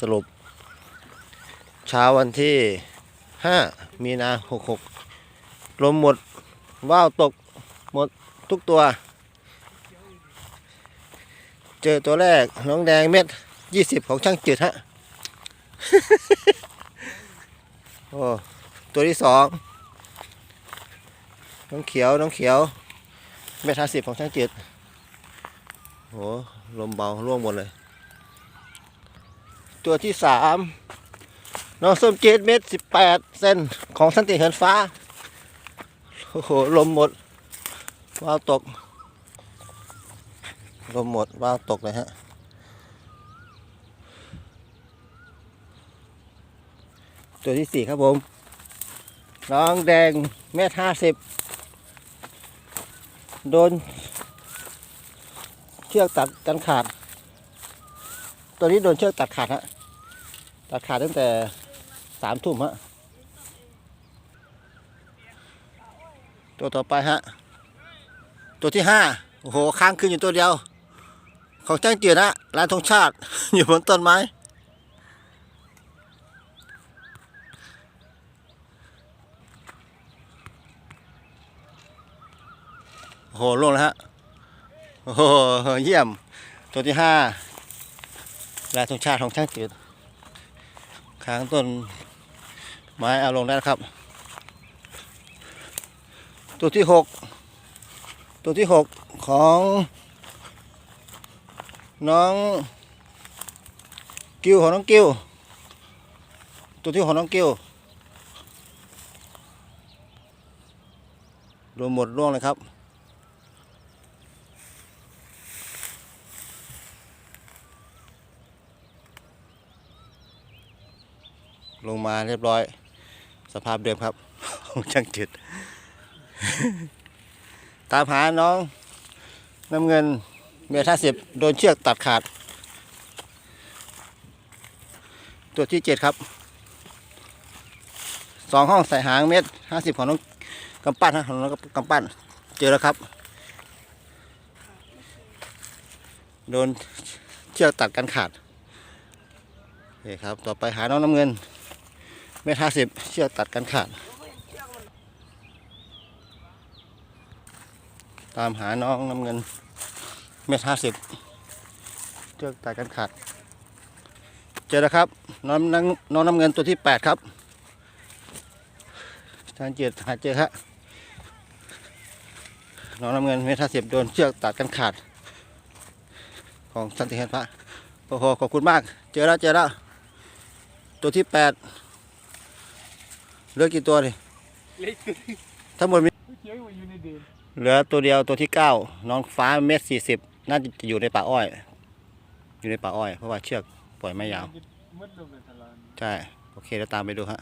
สรุป เช้าวันที่ห้ามีนาหกหกลมหมดว่าวตกหมดทุกตัว เจอตัวแรกน้องแดงเม็ดยี่สิบของช่างจืดฮะโอ้ตัวที่สองน้องเขียวน้องเขียวเม็ดห้าสิบของช่างจืดโอ้ลมเบาร่วงหมดเลย ตัวที่สามน้องส้มเจ็ดเม็ดสิบแปดเซนของสันติเหินฟ้า โอ้โห ลมหมดว้าวตก ลมหมดว้าวตกเลยฮะ ตัวที่สี่ครับผม น้องแดงเม็ดห้าสิบโดน เชือกตัดกันขาด ตัวนี้โดนเชือกตัดขาดฮะตัดขาดตั้งแต่สามทุ่มฮะตัวต่อไปฮะตัวที่ห้าโอ้โหค้างคืนอยู่ตัวเดียว ของแจ้งเจียนะร้านธงชาติ อยู่บนต้นไม้โอ้โหล่งแล้วฮะโอ้โหเยี่ยมตัวที่ห้า ลายธงชาติของช่างจืดค้างต้นไม้เอาลงได้ครับ ตัวที่หกตัวที่หกของน้องกิ้วของน้องกิ้วตัวที่หกของน้องกิ้วรวมหมดร่วงเลยครับ ลงมาเรียบร้อย สภาพเดิมครับช่างจืดตามหาน้องน้ำเงินเมตรห้าสิบโดนเชือกตัดขาด ตัวที่เจ็ดครับสองห้องใส่หางเมตรห้าสิบของน้องกำปั้นของน้องกำปั้นเจอแล้วครับ โดนเชือกตัดกันขาดโอเคครับ ต่อไปหาน้องน้ำเงิน เมตรห้าสิบเชือกตัดกันขาด ตามหาน้องน้ำเงิน เมตรห้าสิบเชือกตัดกันขาด เจอแล้วครับ น้องน้องน้องน้ำเงินตัวที่แปดครับทางเจ็ดหาเจอครับน้องน้ำเงินเมตรห้าสิบโดนเชือกตัดกันขาด ของสันติเฮนพระโอ้โหขอบคุณมาก เจอแล้วเจอแล้วตัวที่แปด เหลือกี่ตัวดิเล็กตัวทั้งหมดมีเขียวอยู่ในเดินเหลือตัวเดียวตัวที่เก้าน้องฟ้าเม็ดสี่สิบน่าจะอยู่ในป่าอ้อย อยู่ในป่าอ้อย เพราะว่าเชือกปล่อยไม่ยาวมืดลงในตลาดใช่ โอเคเราตามไปดูฮะ